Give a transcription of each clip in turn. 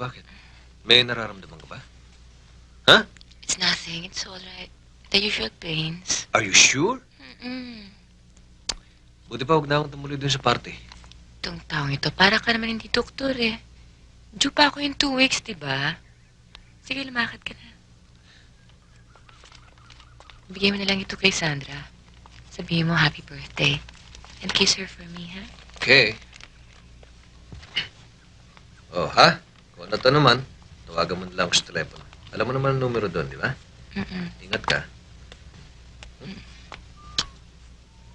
Bakit? May nararamdaman ka ba? Ha? It's nothing. It's all right. The usual pains. Are you sure? Mm-mm. Buti pa huwag na akong tumuloy dun sa party. Itong taong ito, para ka naman hindi doktor eh. Due pa ako in two weeks, di ba? Sige, lumakad ka na. Bigay mo na lang ito kay Sandra. Sabihin mo happy birthday. And kiss her for me, ha? Okay. Oh, ha? Kung to naman, tawagan mo na lang ako sa telepono. Alam mo naman ang numero doon, di ba? Mm-mm. Ingat ka.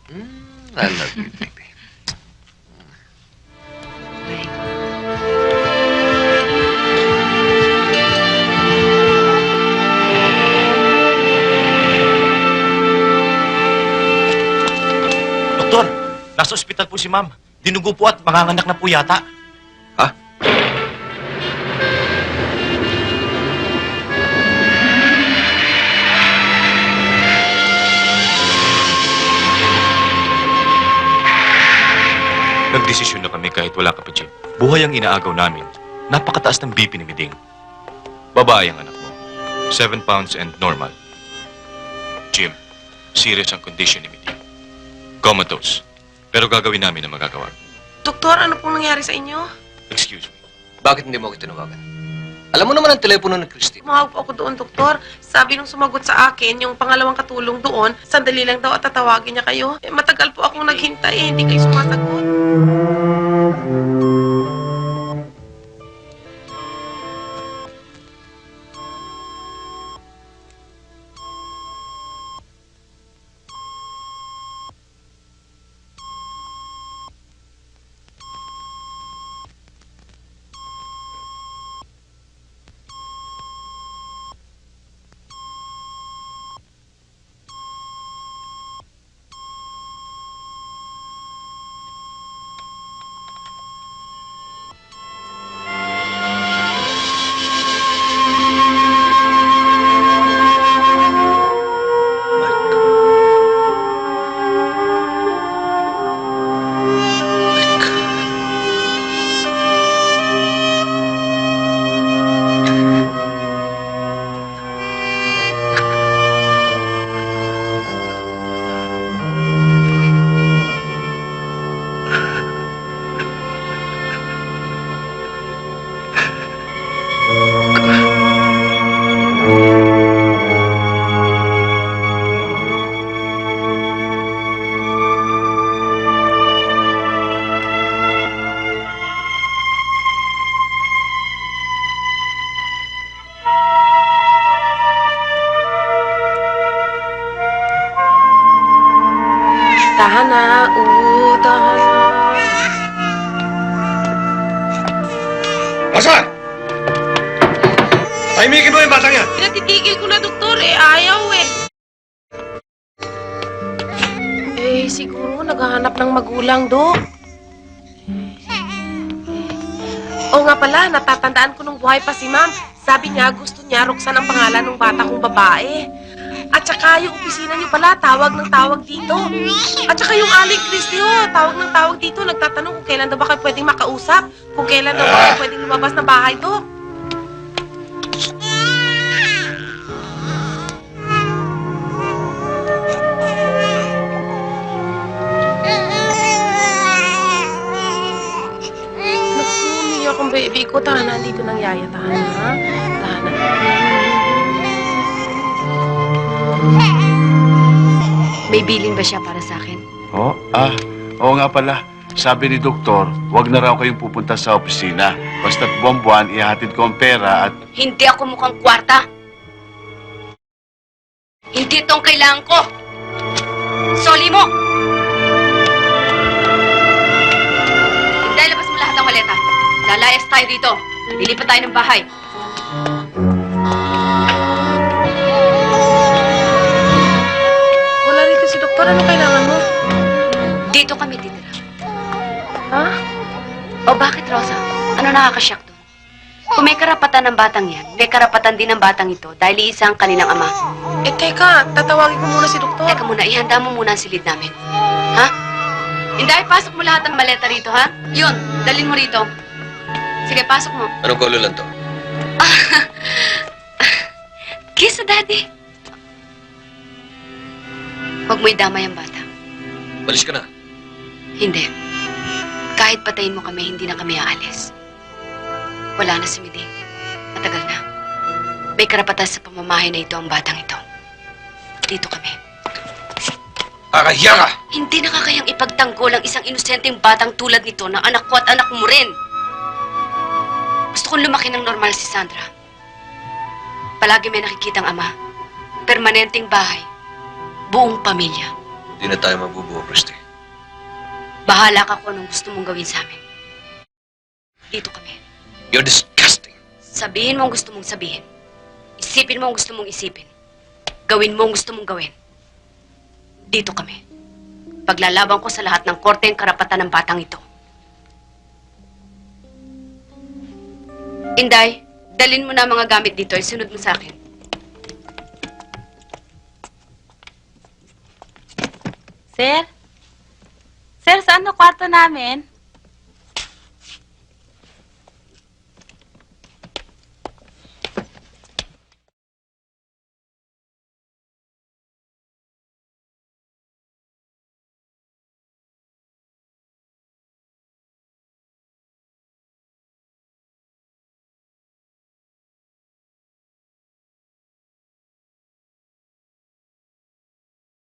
Hmm, I love you, baby. Bye. Doktor, nasa ospital po si ma'am. Dinugo po at manganganak na po yata. Nagdesisyon na kami kahit wala ka pa, Jim. Buhay ang inaagaw namin. Napakataas ng BP ni Miding. Babae ang anak mo. Seven pounds and normal. Jim, serious ang condition ni Miding. Comatose. Pero gagawin namin ang magagawa. Doktor, ano pong nangyari sa inyo? Excuse me. Bakit hindi mo ako tinawagan? Alam mo naman ang telepono ni Christine. Tumawag po ako doon, doktor. Sabi nung sumagot sa akin, yung pangalawang katulong doon, sandali lang daw at tatawagin niya kayo. Eh, matagal po akong naghintay, eh, hindi kayo sumasagot. Tahan na, oo, tahan na. Masa! Tahimikin mo yung batang yan! Pinatitigil ko na, doktor, eh, ayaw eh. Eh, siguro naghahanap ng magulang, Dok. Oo nga pala, natatandaan ko nung buhay pa si Ma'am. Sabi niya, gusto niya Roxanne ang pangalan ng bata kong babae. At saka yung opisina niyo pala, tawag ng tawag dito. At saka yung Aling Christie, oh, tawag ng tawag dito. Nagtatanong kung kailan daw ba kayo pwedeng makausap. Kung kailan daw ba kayo pwedeng lumabas ng bahay, Dok. Naku, umiyak ang baby ko. Tahanan dito ng yaya. Tahanan, ha? Tahanan. May bilin ba siya para sa akin? Oh, ah, oo nga pala. Sabi ni doktor, wag na raw kayong pupunta sa opisina. Basta't buwan-buwan, ihatid ko ang pera at Hindi ako mukhang kwarta. Hindi itong kailangan ko. Soli mo! Hindi, labas mo lahat ng maleta. Lalayas tayo dito. Lilipat tayo ng bahay. Bakit, Rosa? Ano nakakasyak doon? Kung may karapatan ng batang yan, may karapatan din ng batang ito dahil iisa ang kanilang ama. Eh, teka. Tatawagin ko muna si doktor. Teka muna, ihanda mo muna ang silid namin. Ha? Hindi, pasok mo lahat ng maleta rito, ha? Yun, dalin mo rito. Sige, pasok mo. Anong kolo lang to? Kiss daddy. Huwag mo idamay ang bata. Balis ka na. Hindi. Kahit patayin mo kami, hindi na kami aalis. Wala na si Miding. Matagal na. May karapatan sa pamamahay na ito ang batang ito. Dito kami. Kakahiya ka! Hindi nakakayang ipagtanggol ang isang inosenteng batang tulad nito na anak ko at anak mo rin. Gusto kong lumaki ng normal si Sandra. Palagi may nakikitang ama. Permanenteng bahay. Buong pamilya. Hindi na tayo mabubuo, Christy. Bahala ka kung anong gusto mong gawin sa amin. Dito kami. You're disgusting. Sabihin mo ang gusto mong sabihin. Isipin mo ang gusto mong isipin. Gawin mo ang gusto mong gawin. Dito kami. Paglalaban ko sa lahat ng korte ang karapatan ng batang ito. Inday, dalin mo na mga gamit dito. Isunod mo sa akin. Sir? Sir, saan ang kwarto namin?